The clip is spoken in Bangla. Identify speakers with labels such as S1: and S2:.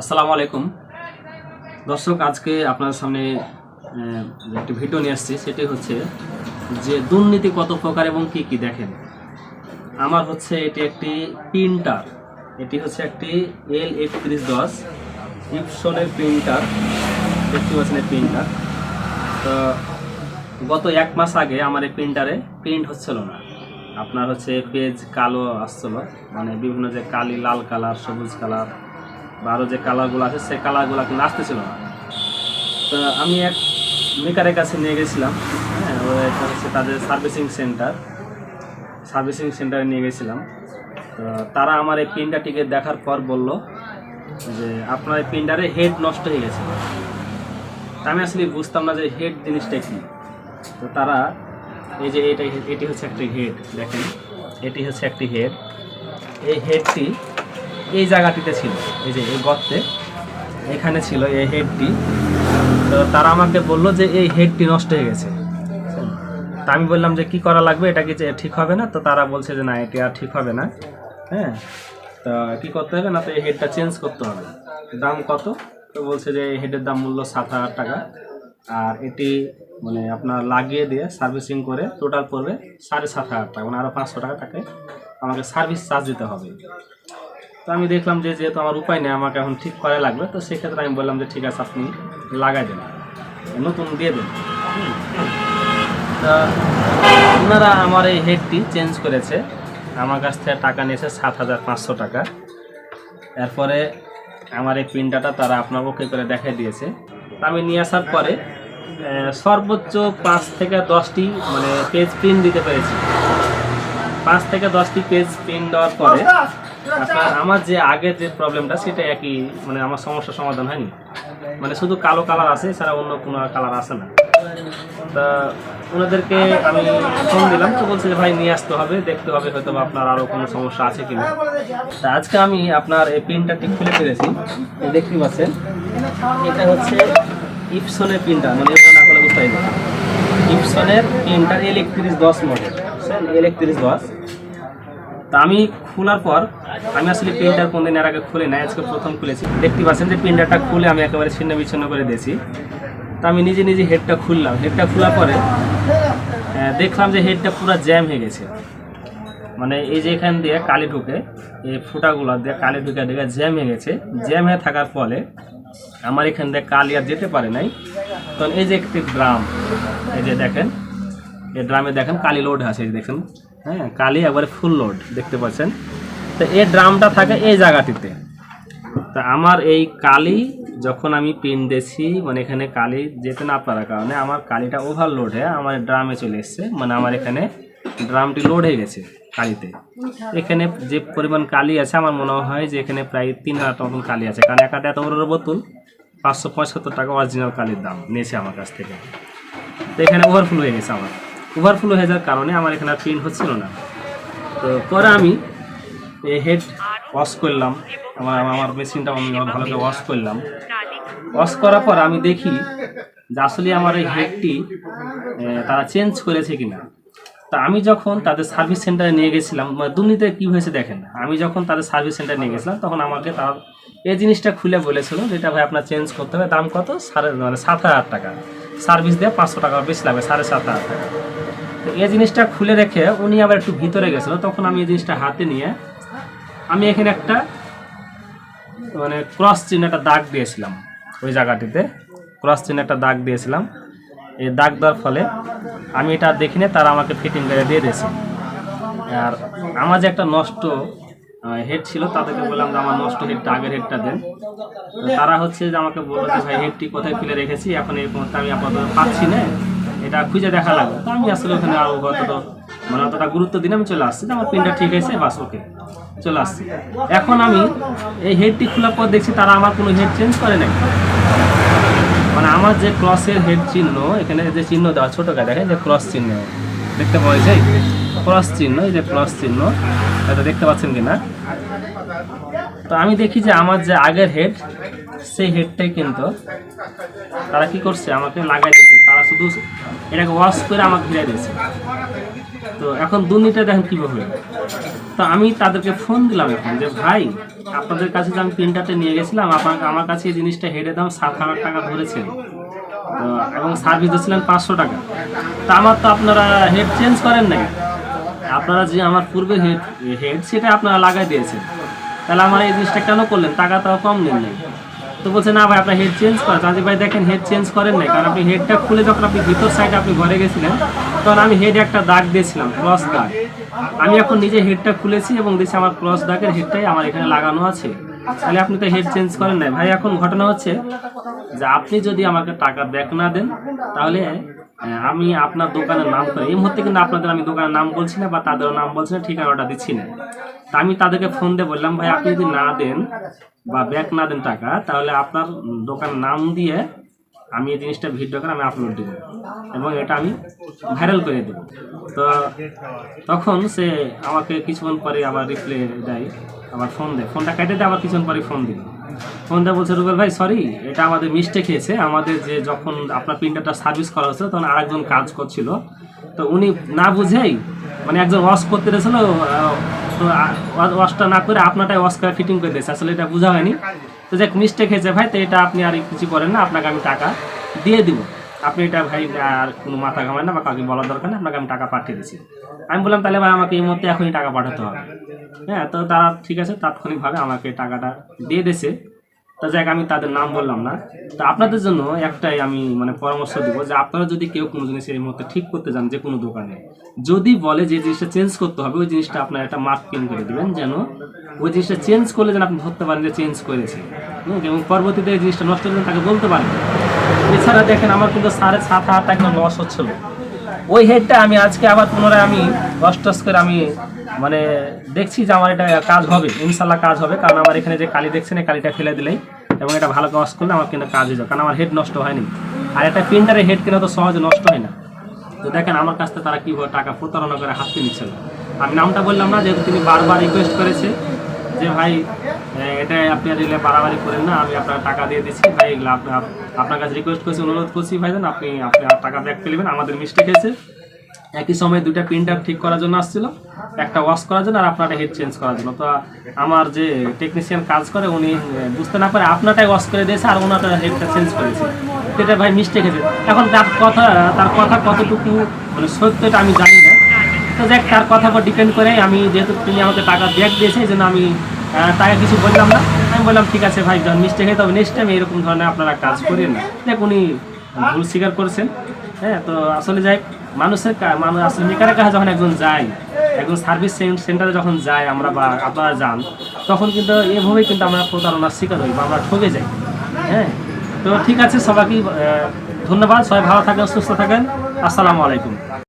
S1: আসসালামু আলাইকুম। দর্শক, আজকে আপনার সামনে একটি ভিডিও নিয়ে আসছি। সেটি হচ্ছে যে দুর্নীতি কত প্রকার এবং কি কি দেখেন? আমার হচ্ছে এটি একটি প্রিন্টার। এটি হচ্ছে একটি এল একত্রিশ দশ ইপসনের প্রিন্টার। দেখতে পাচ্ছেন এই প্রিন্টার। তো গত এক মাস আগে আমার এই প্রিন্টারে প্রিন্ট হচ্ছিল না। আপনার হচ্ছে পেজ কালো আসছিল। মানে বিভিন্ন যে কালি, লাল কালার, সবুজ কালার বা আরও যে কালারগুলো আছে সেই কালারগুলো কিন্তু আসতেছিল না। তো আমি এক মেকারের কাছে নিয়ে গেছিলাম হ্যাঁ এটা হচ্ছে তাদের সার্ভিসিং সেন্টার। সার্ভিসিং সেন্টারে নিয়ে গেছিলাম। তো তারা আমার এই প্রিন্টারটিকে দেখার পর বলল যে, আপনার এই প্রিন্টারে হেড নষ্ট হয়ে গেছে। আমি আসলে বুঝতাম না যে হেড জিনিসটা কি। তো তারা, এই যে এটা, এটি হচ্ছে একটি হেড দেখেন, এটি হচ্ছে একটি হেড এই হেডটি এই জায়গাটিতে ছিল, এই যে এই গর্তে। এখানে ছিল এই হেডটি। তো তারা আমাকে বলল যে এই হেডটি নষ্ট হয়ে গেছে। তা আমি বললাম যে কি করা লাগবে, এটা কি ঠিক হবে না? তো তারা বলছে যে না, এটি আর ঠিক হবে না। হ্যাঁ? তো কি করতে হবে? না তো এই হেডটা চেঞ্জ করতে হবে। দাম কত? তো বলছে যে এই হেডের দাম মূল্য সাত হাজার টাকা। আর এটি মানে আপনার লাগিয়ে দিয়ে সার্ভিসিং করে টোটাল পড়বে সাড়ে সাত হাজার টাকা মানে আরও পাঁচশো টাকা তাকে আমাকে সার্ভিস চার্জ দিতে হবে। তো আমি দেখলাম যে যেহেতু আমার উপায় নেই, আমাকে এখন ঠিক করা লাগবে, তো সেক্ষেত্রে আমি বললাম যে ঠিক আছে, আপনি লাগাই দেন। নতুন দিয়ে দেন। তা ওনারা আমার এই হেডটি চেঞ্জ করেছে। আমার কাছ থেকে টাকা নিয়েছে সাত হাজার পাঁচশো টাকা। এরপরে আমার এই প্রিন্টারটা তারা আপনার ওকে করে দেখাই দিয়েছে। আমি নিয়ে আসার পরে সর্বোচ্চ পাঁচ থেকে দশটি মানে পেজ প্রিন্ট দিতে পেরেছি। পাঁচ থেকে দশটি পেজ প্রিন্ট দেওয়ার পরে আপনার আমার যে আগের যে প্রবলেমটা সেটা একই মানে আমার সমস্যার সমাধান হয়নি। মানে শুধু কালো কালার আছে এছাড়া অন্য কোনো কালার আসে না। তা ওনাদেরকে আমি ফোন দিলাম তো বলছে যে ভাই নিয়ে আসতে হবে দেখতে হবে হয়তো বা আপনার আরও কোনো সমস্যা আছে কিনা। তা আজকে আমি আপনার এই প্রিন্টারটি খুলে ফেলেছি। দেখতে পাচ্ছেন এটা হচ্ছে ইপসনের প্রিন্টার মানে এটা না করলে বুঝতে পারি না। ইপসনের প্রিন্টার এল একত্রিশ দশ মডেল এল একত্রিশ তা আমি খোলার পর, আমি আসলে প্রিন্টার কোনদিন এর আগে খুলে নাই, আজকে প্রথম খুলেছি। দেখতে পাচ্ছেন যে প্রিন্টারটা খুলে আমি একেবারে ছিন্ন বিচ্ছিন্ন করে দিয়েছি। তা আমি নিজে নিজে হেডটা খুললাম। হেডটা খোলার পরে দেখলাম যে হেডটা পুরো জ্যাম হয়ে গেছে। মানে এই যে এখান দিয়ে কালি ঢুকে, এই ফুটাগুলো দিয়ে কালি ঢুকে ঢুকে জ্যাম হয়ে গেছে। জ্যাম হয়ে থাকার ফলে আমার এখান দিয়ে কালি আর যেতে পারে নাই। তখন এই যে একটি ড্রাম এই যে দেখেন এই ড্রামে দেখেন কালি লোড আছে দেখেন। হ্যাঁ কালি একবারে ফুল লোড দেখতে পাচ্ছেন? তো এই ড্রামটা থাকে এই জায়গাটিতে। তা আমার এই কালি যখন আমি পিন দিয়েছি মানে এখানে কালি যেতে না পারার কারণে আমার কালিটা ওভারলোড হয়ে আমার ড্রামে চলে এসছে। মানে আমার এখানে ড্রামটি লোড হয়ে গেছে কালিতে। এখানে যে পরিমাণ কালি আছে আমার মনে হয় যে এখানে প্রায় তিন হাজার মতন কালি আছে। কারণ একটা এত বড় বোতল পাঁচশো পঁচাত্তর টাকা অরিজিনাল কালির দাম নিয়েছে আমার কাছ থেকে। তো এখানে ওভারফ্লো হয়ে গেছে আমার। ওভারফ্লো হয়ে যাওয়ার কারণে আমার এখানে প্রিন্ট হচ্ছিল না। তো পরে আমি হেড ওয়াশ করলাম, আমার আমার মেশিনটা আমি ভালো করে ওয়াশ করলাম। ওয়াশ করার পর আমি দেখি যে আসলে আমার এই হেডটি তারা চেঞ্জ করেছে কিনা। তা আমি যখন তাদের সার্ভিস সেন্টারে নিয়ে গেছিলাম মানে দুর্নীতি কী হয়েছে দেখেন আমি যখন তাদের সার্ভিস সেন্টারে নিয়ে গেছিলাম, তখন আমাকে তার এই জিনিসটা খুলে বলেছিল যেটা ভাই আপনার চেঞ্জ করতে হবে, দাম কত? সাড়ে মানে সাত হাজার টাকা। সার্ভিস দিয়ে পাঁচশো টাকা বেশি লাগবে, সাড়ে সাত হাজার। তো এই জিনিসটা খুলে রেখে উনি আবার একটু ভিতরে গেছিল, তখন আমি এই জিনিসটা হাতে নিয়ে আমি এখানে একটা মানে ক্রস চিহ্ন একটা দাগ দিয়েছিলাম ওই জায়গাটিতে, ক্রস চিহ্ন একটা দাগ দিয়েছিলাম। এই দাগ দেওয়ার ফলে আমি এটা দেখিনি, তারা আমাকে ফিটিং করে দিয়ে দিয়েছে। আর আমার যে একটা নষ্ট হেড ছিল, তাদেরকে বললাম যে আমার নষ্ট হেডটা আগের হেডটা দেন। তারা হচ্ছে যে আমাকে বলল যে, ভাই হেডটি কোথায় খুলে রেখেছি? এখন এই মুহূর্তে আমি আপাতত পাচ্ছি না। এটা খুঁজে দেখা লাগবে। তো আমি আসলে ওখানে আরও অতটা মানে অতটা গুরুত্ব দিন আমি চলে আসছি যে, আমার পিনটা ঠিক আছে, বাস, ওকে, চলে আসছি। এখন আমি এই হেডটি খোলার পর দেখছি তারা আমার কোনো হেড চেঞ্জ করে নাই। মানে আমার যে ক্রসের হেড চিহ্ন, এখানে যে চিহ্ন দেওয়া, ছোট গায়ে দেখেন যে ক্রস চিহ্ন। দেখতে পাওয়া যায়? ক্রস চিহ্ন, এই যে ক্রস চিহ্ন, এটা দেখতে পাচ্ছেন কিনা? তো আমি দেখি যে আমার যে আগের হেড সেই হেডটাই কিন্তু তারা কি করছে, আমাকে লাগাই দিয়েছে। তারা শুধু এটাকে ওয়াশ করে আমাকে ঘিরে দিয়েছে। তো এখন দুর্নীতি দেখেন কীভাবে। তো আমি তাদেরকে ফোন দিলাম এখন যে, ভাই, আপনাদের কাছে আমি প্রিন্টারটা নিয়ে গেছিলাম আপনার আমার কাছে এই জিনিসটা হেডে দাম সাত হাজার টাকা ধরেছেন। তো এবং সার্ভিস দিচ্ছিলেন পাঁচশো টাকা। তা আমার তো আপনারা হেড চেঞ্জ করেন নাই। আপনারা যে আমার পূর্বে হেড হেড সেটা আপনারা লাগাই দিয়েছেন। তাহলে আমার এই জিনিসটা কেন করলেন? টাকা তাও কম নেন নাই তো বলছে, না ভাই, আপনার হেড চেঞ্জ করেন তাজি ভাই দেখেন হেড চেঞ্জ করেন নাই। কারণ আপনি হেডটা খুলে যখন আপনি ভিতর সাইডে আপনি ঘরে গেছিলেন, তখন আমি হেডে একটা দাগ দিয়েছিলাম ক্রস দাগ। আমি এখন নিজে হেডটা খুলেছি এবং দেখছি আমার ক্রস দাগের হেডটাই আমার এখানে লাগানো আছে। তাহলে আপনি তো হেড চেঞ্জ করেন নাই। ভাই, এখন ঘটনা হচ্ছে যে আপনি যদি আমাকে টাকা ব্যাক না দেন, তাহলে আমি আপনার দোকানের নাম করে, এই মুহূর্তে কিন্তু আপনাদের আমি দোকানের নাম বলছি না বা তাদেরও নাম বলছি না, ঠিকানাটা দিচ্ছি না। তা আমি তাদেরকে ফোন দিয়ে বললাম, ভাই, আপনি যদি না দেন বা ব্যাক না দেন টাকা, তাহলে আপনার দোকান নাম দিয়ে আমি এই জিনিসটা ভিডিও করে আমি আপলোড দেবো এবং এটা আমি ভাইরাল করে দেবো। তো তখন সে আমাকে কিছুক্ষণ পরে আবার রিপ্লে দেয়, আবার ফোন দেয়। ফোনটা কেটে দেয় আবার কিছুক্ষণ পরে ফোন দিল। ফোন দেয় বলছে, রুবেল ভাই সরি এটা আমাদের মিস্টেক হয়েছে। আমাদের যে যখন আপনার প্রিন্টারটা সার্ভিস করা হচ্ছিল তখন আরেকজন কাজ করছিল। তো উনি না বুঝেই মানে একজন ওয়াশ করতে তো ওয়াশটা না করে আপনারটাই ওয়াশ করে ফিটিং করে দিয়েছে। আসলে এটা বোঝা হয়নি। তো যাক মিস্টেক হয়েছে ভাই, তো এটা আপনি আর কিছু করেন না, আপনাকে আমি টাকা দিয়ে দিব। আপনি এটা ভাই, আর কোনো মাথা ঘামায় না বা কাউকে বলার দরকার নেই, আপনাকে আমি টাকা পাঠিয়ে দিচ্ছি আমি বললাম, তাহলে ভাই, আমাকে এই মুহূর্তে এখনই টাকা পাঠাতে হবে। হ্যাঁ তো তারা ঠিক আছে, তাৎক্ষণিকভাবে আমাকে টাকাটা দিয়ে দিয়েছে। তো যাক, আমি তাদের নাম বললাম না। তো আপনাদের জন্য একটাই আমি মানে পরামর্শ দিব যে আপনারা যদি কেউ কোনো জিনিস এই মুহূর্তে ঠিক করতে যান যে কোনো দোকানে, যদি বলে যে জিনিসটা চেঞ্জ করতে হবে, ওই জিনিসটা আপনার একটা মার্ক করে দেবেন যেন ওই জিনিসটা চেঞ্জ করলে যেন আপনি ধরতে পারেন যে চেঞ্জ করেছে। এবং পরবর্তীতে এই জিনিসটা নষ্ট হলে তাকে বলতে পারেন। এছাড়া দেখেন, আমার কিন্তু সাড়ে সাত হাজার টাকা লস হচ্ছিল। ওই হেডটা আমি আজকে আবার পুনরায় আমি টস করে আমি মানে দেখছি যে আমার এটা কাজ হবে ইনশাল্লাহ কাজ হবে, কারণ আমার এখানে যে কালি দেখছেন, এই কালিটা ফেলে দিলেই এবং এটা ভালো ওয়াশ করলে আমার কিন্তু কাজ হয়ে যাবে, কারণ আমার হেড নষ্ট হয়নি। আর একটা প্রিন্টারের হেড কিনা তো সহজে নষ্ট হয় না। তো দেখেন আমার কাছ থেকে তারা কীভাবে টাকা প্রতারণা করে হাতে নিচ্ছিল আমি নামটা বললাম না, যেহেতু তিনি বারবার রিকোয়েস্ট করেছে যে ভাই এটা আপনি আর বাড়াবাড়ি করেন না, আমি আপনার টাকা দিয়ে দিচ্ছি, ভাই এগুলো আপনি আপ- আপনার কাছে রিকোয়েস্ট করছি, অনুরোধ করছি ভাই দেন আপনি আপনি টাকা ব্যাক পেলেবেন আমাদের মিস্টেক হয়েছে একই সময় দুইটা প্রিন্টার ঠিক করার জন্য আসছিল, একটা ওয়াশ করার জন্য আর আপনারটা হেড চেঞ্জ করার জন্য। তো আমার যে টেকনিশিয়ান কাজ করে, উনি বুঝতে না পারে আপনারটাই ওয়াশ করে দিয়েছে আর ওনারটা হেডটা চেঞ্জ করেছে। এটা ভাই মিস্টেক হয়েছে এখন তার কথা তার কথা কতটুকু মানে সত্য এটা আমি জানি না। তো দেখ তার কথার উপর ডিপেন্ড করে আমি যেহেতু তিনি আমাকে টাকা ব্যাক দিয়েছে, এই জন্য আমি তাকে কিছু বললাম না। আমি বললাম, ঠিক আছে ভাই যখন মিস্টেক হয় তবে নেক্সট টাইম এরকম ধরনের আপনারা কাজ করেন না। দেখ, উনি ভুল স্বীকার করেছেন। হ্যাঁ তো আসলে যাই মানুষের মানুষ আসলে মেকারের কাছে যখন একজন যায়, একজন সার্ভিস সেন্টারে যখন যায় আমরা বা আপনারা যান, তখন কিন্তু এভাবেই কিন্তু আমরা প্রতারণার শিকার হই বা আমরা ঠকে যাই। হ্যাঁ তো ঠিক আছে সবাইকে ধন্যবাদ। সবাই ভালো থাকেন, সুস্থ থাকেন। আসসালামু আলাইকুম।